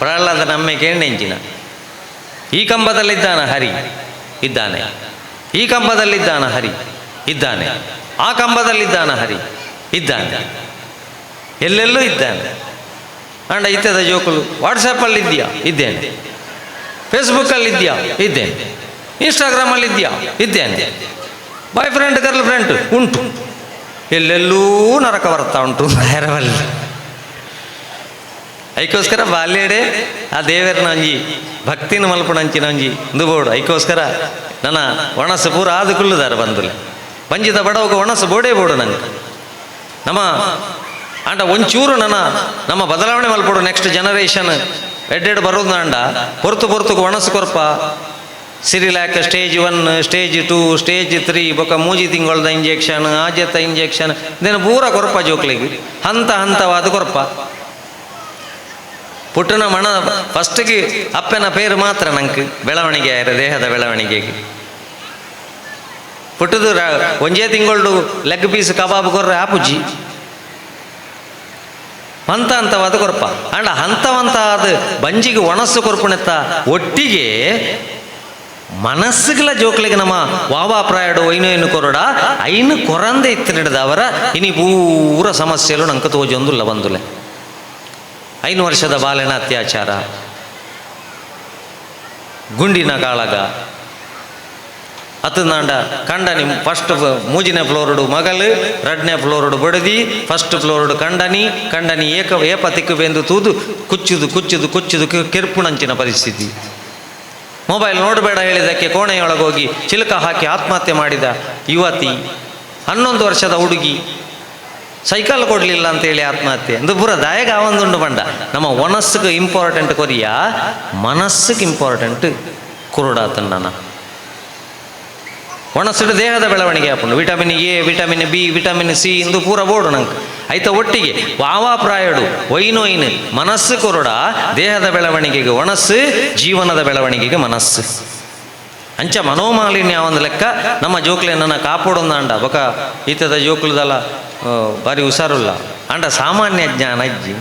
ಪ್ರಹ್ಲಾದ ನಮ್ಮೆ ನೆಂಚಿನ. ಈ ಕಂಬದಲ್ಲಿದ್ದಾನ ಹರಿ, ಇದ್ದಾನೆ. ಈ ಕಂಬದಲ್ಲಿದ್ದಾನ ಹರಿ, ಇದ್ದಾನೆ. ಆ ಕಂಬದಲ್ಲಿದ್ದಾನ ಹರಿ, ಇದ್ದಾನೆ. ಎಲ್ಲೆಲ್ಲೂ ಇದ್ದಾನೆ. ಅಂಡ ಜೋಕುಲು ವಾಟ್ಸಪ್ಪಲ್ಲಿ ಇದೆಯಾ ಇದ್ದೇನೆ. ಫೇಸ್ಬುಕ್ಕಲ್ಲಿ ಇದೆಯಾ ಇದ್ದೇನೆ. ಇನ್ಸ್ಟಾಗ್ರಾಮಲ್ಲಿ ಇದೆಯಾ ಇದ್ದೇನೆ. ಬಾಯ್ ಫ್ರೆಂಡ್, ಗರ್ಲ್ ಫ್ರೆಂಡ್, ಉಂಟು. ಎಲ್ಲೆಲ್ಲೂ ನರಕ ಬರ್ತಾ ಉಂಟು. ನೆರವಲ್ಲಿ ಐಕೋಸ್ಕರ ಬಾಲ್ಯಡೆ ಆ ದೇವರನ ಒಂಜಿ ಭಕ್ತಿನ ಮಲ್ಪಣಂಚಿನ ಒಂಜಿ ಇಂದು ಬೋಡು ಐಕೋಸ್ಕರ ನನ್ನ ಒಣಸು ಪೂರ ಆದು ಕುಲ್ಲುದಾರ ಬಂದುಲೆ. ಬಂಜಿದ ಬಡವಕ್ಕೆ ಒಣಸು ಬೋಡೇ ಬೋಡು ನಂಗೆ. ನಮ್ಮ ಅಂಡ ಒಂಚೂರು ನನ್ನ, ನಮ್ಮ ಬದಲಾವಣೆ ಮಲ್ಪಡು ನೆಕ್ಸ್ಟ್ ಜನರೇಷನ್ ಎಡ್ಡೆಡ್ ಬರೋದು ಅಂಡ ಪೊರ್ತು ಪೊರ್ತುಗು ಒಣಸು ಕೊರ್ಪ. Cerelac stage one stage two stage three ಬೊಕ್ಕ ಮೂಜಿ ತಿಂಗಳದ ಇಂಜೆಕ್ಷನ್ ಆಜೆತ್ತ ಇಂಜೆಕ್ಷನ್ ಇದನ್ನು ಪೂರ ಕೊರಪ ಜೋಕ್ಲಿಗೆ. ಹಂತ ಹಂತವಾದ ಕೊರಪ. ಪುಟ್ಟನ ಮಣ ಫಸ್ಟ್ಗೆ ಅಪ್ಪನ ಪೇರು ಮಾತ್ರ ನಂಗೆ, ಬೆಳವಣಿಗೆ ಆಯ್ರ ದೇಹದ ಬೆಳವಣಿಗೆಗೆ. ಪುಟ್ಟದು ಒಂಜೇ ತಿಂಗಳು ಲೆಗ್ ಪೀಸ್ ಕಬಾಬ್ ಕೊರ್ರೆ ಆಪುಜಿ ಹಂತ ಹಂತವಾದ ಕೊರಪ ಅಂಡ ಹಂತವಂತಾದ ಬಂಜಿಗೆ ಒಣಸು ಕೊರ್ಪುಣೆತ್ತ ಒಟ್ಟಿಗೆ ಮನಸ್ಸುಗಳ ಜೋಕ್ಲಿಗೆ ನಮ್ಮ ವಾವಾಪ್ರಾಯಡು ಐನು ಏನು ಕೊರಡ, ಐನು ಕೊರಂದೆ ಇತ್ತಿನಡದವರ ಇನಿ ಪೂರ ಸಮಸ್ಯೆಲು ನಂಕ ತೋಜೊಂದುಲ್ಲ ಬಂದುಲೆ. ಐನು ವರ್ಷದ ಬಾಲನ ಅತ್ಯಾಚಾರ. ಗುಂಡಿನ ಕಾಳಗ ಅತ್ತನಾಂಡ ಕಂಡನಿ ಫಸ್ಟ್ ಮೂಜಿನ ಫ್ಲೋರ್ಡು ಮಗಲು, ರಡ್ನೇ ಫ್ಲೋರ್ಡು ಬಡದಿ ಫಸ್ಟ್ ಫ್ಲೋರ್ಡು ಕಂಡನಿ ಕಂಡನಿ ಏಕ ಏಪ ತಿಕ್ಕುವೆಂದು ತೂದು, ಕುಚ್ಚುದು ಕುಚ್ಚುದು ಕುಚ್ಚುದು ಕೆರ್ಪುಣಂಚಿನ ಪರಿಸ್ಥಿತಿ. ಮೊಬೈಲ್ ನೋಡಬೇಡ ಹೇಳಿದ್ದಕ್ಕೆ ಕೋಣೆಯೊಳಗೋಗಿ ಚಿಲಕ ಹಾಕಿ ಆತ್ಮಹತ್ಯೆ ಮಾಡಿದ ಯುವತಿ. ಹನ್ನೊಂದು ವರ್ಷದ ಹುಡುಗಿ. ಸೈಕಲ್ ಕೊಡಲಿಲ್ಲ ಅಂತೇಳಿ ಆತ್ಮಹತ್ಯೆ. ಅಂದ್ರೆ ಪೂರ ದಾಯಗ ಆವಂದುಂಡು ಬಂಡ ನಮ್ಮ ಒನಸ್ಸಿಗೆ ಇಂಪಾರ್ಟೆಂಟ್ ಕೊರಿಯ, ಮನಸ್ಸಿಗೆ ಇಂಪಾರ್ಟೆಂಟ್ ಕುರುಡಾತನ್ನ. ಒಣಸಿಡು ದೇಹದ ಬೆಳವಣಿಗೆ ಹಾಕೊಂಡು, vitamin A, vitamin B, vitamin C ಇಂದು ಪೂರ ಬೋಡು ನಂಗೆ. ಆಯ್ತ ಒಟ್ಟಿಗೆ ವಾವಾಪ್ರಾಯಡು ಒಯ್ನೊಯ್ನು ಮನಸ್ಸು ಕೊರಡ, ದೇಹದ ಬೆಳವಣಿಗೆಗೆ ಒಣಸ್ಸು ಜೀವನದ ಬೆಳವಣಿಗೆಗೆ ಮನಸ್ಸು. ಅಂಚ ಮನೋಮಾಲಿನ್ಯ ಒಂದು ಲೆಕ್ಕ, ನಮ್ಮ ಜೋಕ್ಲೆನನ್ನ ಕಾಪಾಡೋಣ ಅಂಡ ಬೊಕ, ಈತದ ಜೋಕ್ಲದಲ್ಲ ಬಾರಿ ಹುಷಾರುಲ್ಲ. ಅಂಡ ಸಾಮಾನ್ಯ ಜ್ಞಾನ ಅಜ್ಜಿ